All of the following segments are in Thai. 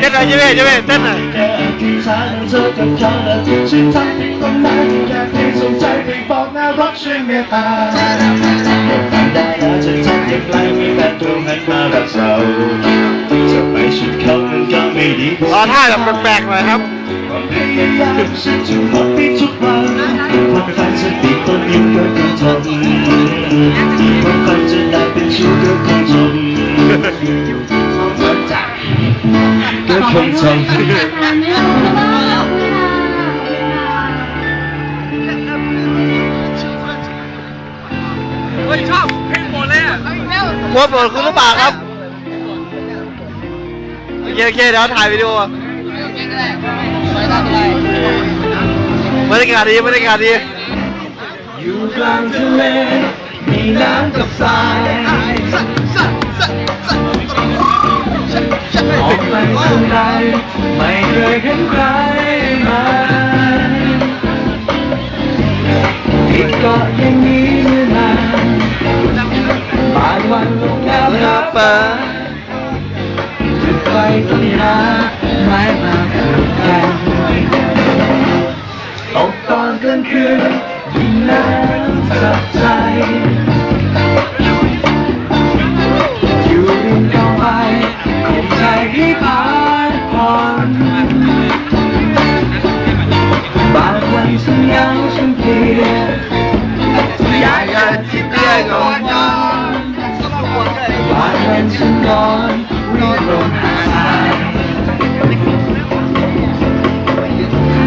เต้นหน่อยเจเว้ยเจเว้ยเต้นหน่อยแค่อธิษฐานเขาและทุกสิ่งทั้งตรงนั้นอยากให้สนใจไปบอกน่ารักช่วยเมตตาทำได้แล้วจะทำอย่าแฟนตัวนั้นมารักเราจะไปสุดเขามันก็ไม่ดีรอท่าแบบแปลกๆหน่อยครับความพยายามสุดทุกคนไปทุกวันความฝันจะตีต้นยิ่งก็ต้องความฝันจะได้เป็นชู้ก็คงทนก็คงทนเฮ้ยชอบเพลงหมดเลยอะหัวโปรดคุณหรือเปล่าครับโอเคโอเคเดี๋ยวถ่ายวิดีโอบรรยากาดีบรรยากาศดีอยู่กลางทะเลมีน้ำกับทราย ไม่เห็นใครมาอีกเกาะอย่างนี้เมื่อนานบางวันลงน้ำรับปาจุดไฟต้นหาไม้มาผูกกันตกตอนกลางคืนยิ่งน้ำสับใจ ฉันเหงาฉันเพลียอยากจะที่เตียงนอนบางวันฉันนอนรีบลงหาทาง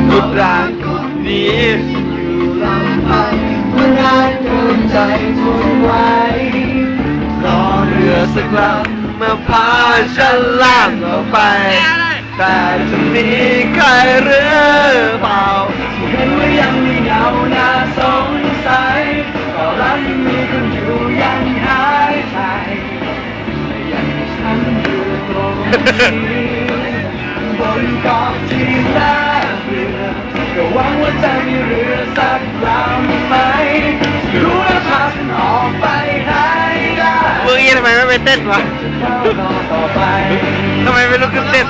รูปร่างคนนี้อยู่ลำพังเมื่อนานเกินใจทนไว้รอเรือสักลำมาพาฉันล่างออกไป แต่จะมีใครหรือเปล่า บนเกาะที่น่าเบื่อก็หวังว่าจะมีเรือสักลำไหมรู้และพาฉันออกไปให้ได้มึงยี่ทำไมไม่ไปเต้นวะก้าวต่อไป ทำไมไม่ลุกขึ้นเต้น